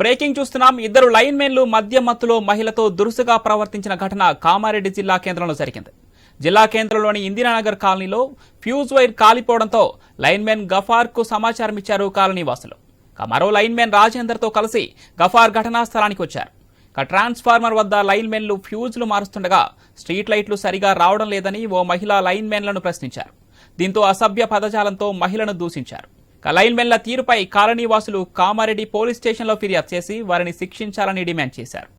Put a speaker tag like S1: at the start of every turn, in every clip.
S1: Breaking చూస్తున్నాం. ఇద్దరు line మెన్లు మద్య మత్తులో మహిళతో దురుసుగా ప్రవర్తించిన ఘటన కామారెడ్డి జిల్లా కేంద్రంలో జరిగింది. జిల్లా కేంద్రంలోని ఇందిరానగర్ కాలనీలో ఫ్యూజ్ వైర్ కాలిపోవడంతో లైన్ మెన్ గఫార్కు సమాచారం ఇచ్చారు కాలనీ వాసులు. మరో లైన్ మెన్ రాజేందర్తో కలిసి గఫార్ ఘటనా స్థలానికి వచ్చారు. ఇక ట్రాన్స్ఫార్మర్ వద్ద లైన్ మెన్లు ఫ్యూజ్లు మారుస్తుండగా స్ట్రీట్ లైట్లు సరిగా రావడం లేదని ఓ మహిళా లైన్ మెన్లను ప్రశ్నించారు. దీంతో అసభ్య పదజాలంతో మహిళను దూషించారు. ఇక తీరుపై కాలనీ వాసులు కామారెడ్డి పోలీస్ స్టేషన్లో ఫిర్యాదు చేసి వారిని శిక్షించాలని డిమాండ్ చేశారు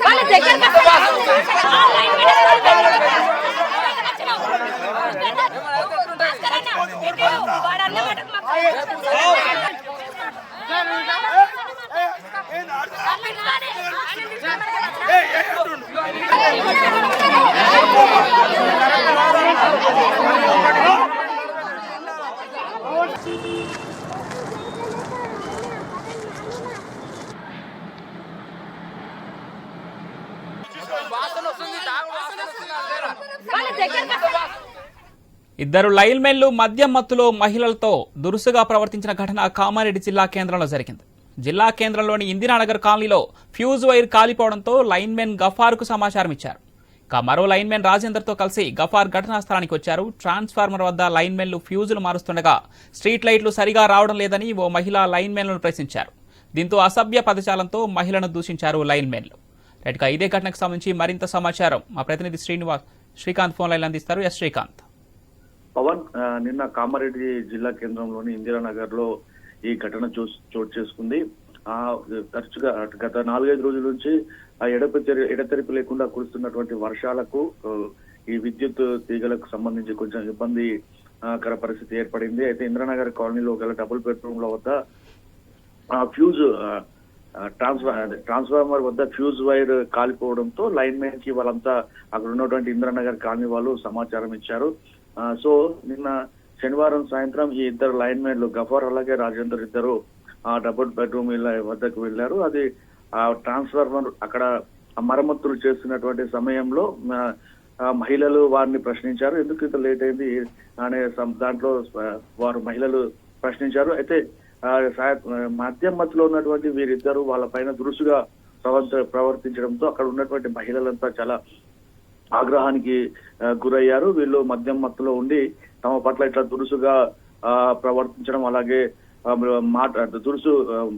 S2: వాళ్ళ దగ్గర వాళ్ళ దగ్గర
S1: ఇద్దరు లైన్మెన్లు మద్యం మత్తులో మహిళలతో దురుసుగా ప్రవర్తించిన ఘటన కామారెడ్డి జిల్లా కేంద్రంలో జరిగింది. జిల్లా కేంద్రంలోని ఇందిరానగర్ కాలనీలో ఫ్యూజ్ వైర్ కాలిపోవడంతో లైన్ మెన్ గఫార్కు సమాచారం ఇచ్చారు మరో లైన్ మెన్ రాజేందర్తో కలిసి గఫార్ ఘటనా స్థలానికి వచ్చారు. ట్రాన్స్ఫార్మర్ వద్ద లైన్ మెన్లు ఫ్యూజులు మారుస్తుండగా స్ట్రీట్ లైట్లు సరిగా రావడం లేదని ఓ మహిళా లైన్ మెన్లను ప్రశ్నించారు. దీంతో అసభ్య పదజాలంతో మహిళను దూషించారు లైన్ మెన్లు రైట్గా ఇదే ఘటనకు సంబంధించి మరింత సమాచారం మా ప్రతినిధి శ్రీనివాస్ శ్రీకాంత్ ఫోన్ లైన్ అందిస్తారు. ఎస్ శ్రీకాంత్.
S3: పవన్ నిన్న కామారెడ్డి జిల్లా కేంద్రంలోని ఇందిరానగర్లో ఈ ఘటన చూ చోటు చేసుకుంది. తరచుగా గత నాలుగైదు రోజుల నుంచి ఆ ఎడపెరి ఎడతెరిపి లేకుండా కురుస్తున్నటువంటి వర్షాలకు ఈ విద్యుత్ తీగలకు సంబంధించి కొంచెం ఇబ్బంది ఆ, కర పరిస్థితి ఏర్పడింది. అయితే ఇందిరానగర్ కాలనీలో గల డబుల్ బెడ్రూమ్లో వద్ద ఆ ఫ్యూజ్ ట్రాన్స్ఫార్ ట్రాన్స్ఫార్మర్ వద్ద ఫ్యూజ్ వైర్ కాలిపోవడంతో లైన్ మెన్కి వాళ్ళంతా అక్కడ ఉన్నటువంటి ఇంద్రనగర్ కాలనీ వాళ్ళు సమాచారం ఇచ్చారు. సో నిన్న శనివారం సాయంత్రం ఈ ఇద్దరు లైన్ మెన్లు గఫార్ అలాగే రాజేందర్ ఇద్దరు ఆ డబుల్ బెడ్రూమ్ ఇళ్ళ వద్దకు వెళ్ళారు అది ఆ ట్రాన్స్ఫార్మర్ అక్కడ మరమ్మతులు చేస్తున్నటువంటి సమయంలో మహిళలు వారిని ప్రశ్నించారు. ఎందుకు ఇంత లేట్ అయింది? అనే దాంట్లో వారు మహిళలు ప్రశ్నించారు. అయితే ఆ, మద్యం మధ్యలో ఉన్నటువంటి వీరిద్దరూ వాళ్ళ పైన దురుసుగా ప్రవర్త ప్రవర్తించడంతో అక్కడ ఉన్నటువంటి మహిళలంతా చాలా ఆగ్రహానికి గురయ్యారు. వీళ్ళు మద్యం మత్తులో ఉండి తమ పట్ల ఇట్లా దురుసుగా ఆ, ప్రవర్తించడం అలాగే మాట దురుసు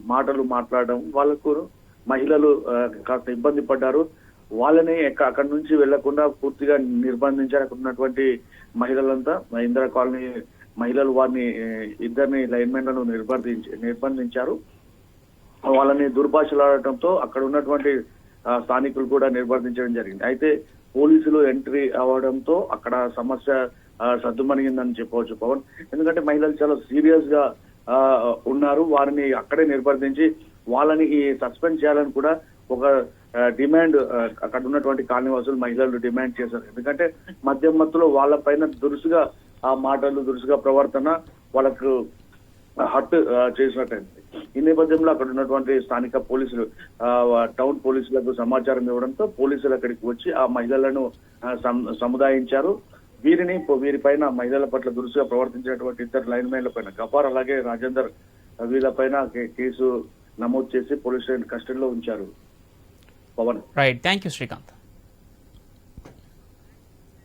S3: మాటలు మాట్లాడడం వాళ్ళకు మహిళలు కాస్త ఇబ్బంది పడ్డారు. వాళ్ళని ఎక్క- అక్కడి నుంచి వెళ్ళకుండా పూర్తిగా నిర్బంధించారు అక్కడ ఉన్నటువంటి మహిళలంతా. ఇందిరా కాలనీ మహిళలు వారిని ఇద్దరిని లైన్మెన్లను నిర్బంధించి నిర్బంధించారు. వాళ్ళని దుర్భాషలాడటంతో అక్కడ ఉన్నటువంటి స్థానికులు కూడా నిర్బంధించడం జరిగింది. అయితే పోలీసులు ఎంట్రీ అవ్వడంతో అక్కడ సమస్య సర్దుమణిగిందని చెప్పవచ్చు పవన్. ఎందుకంటే మహిళలు చాలా సీరియస్గా ఆ, ఉన్నారు. వారిని అక్కడే నిర్బంధించి వాళ్ళని ఈ సస్పెండ్ చేయాలని కూడా ఒక డిమాండ్ అక్కడ ఉన్నటువంటి కాలనీవాసులు మహిళలు డిమాండ్ చేశారు. ఎందుకంటే మద్యం మత్తులో వాళ్ళ పైన దురుసుగా ఆ మాటలు దురుసుగా ప్రవర్తన వాళ్ళకు హట్ చేసినట్టయింది. ఈ నేపథ్యంలో అక్కడ ఉన్నటువంటి స్థానిక పోలీసులు టౌన్ పోలీసులకు సమాచారం ఇవ్వడంతో పోలీసులు అక్కడికి వచ్చి ఆ మహిళలను సముదాయించారు. వీరిని వీరిపైన మహిళల పట్ల దురుసుగా ప్రవర్తించినటువంటి ఇద్దరు లైన్ మ్యాన్ల పైన గఫార్ అలాగే రాజేందర్ వీళ్ళపైన కేసు నమోదు చేసి పోలీస్ స్టేషన్ కస్టడీలో ఉంచారు. Pavan.
S1: Right thank you Srikanth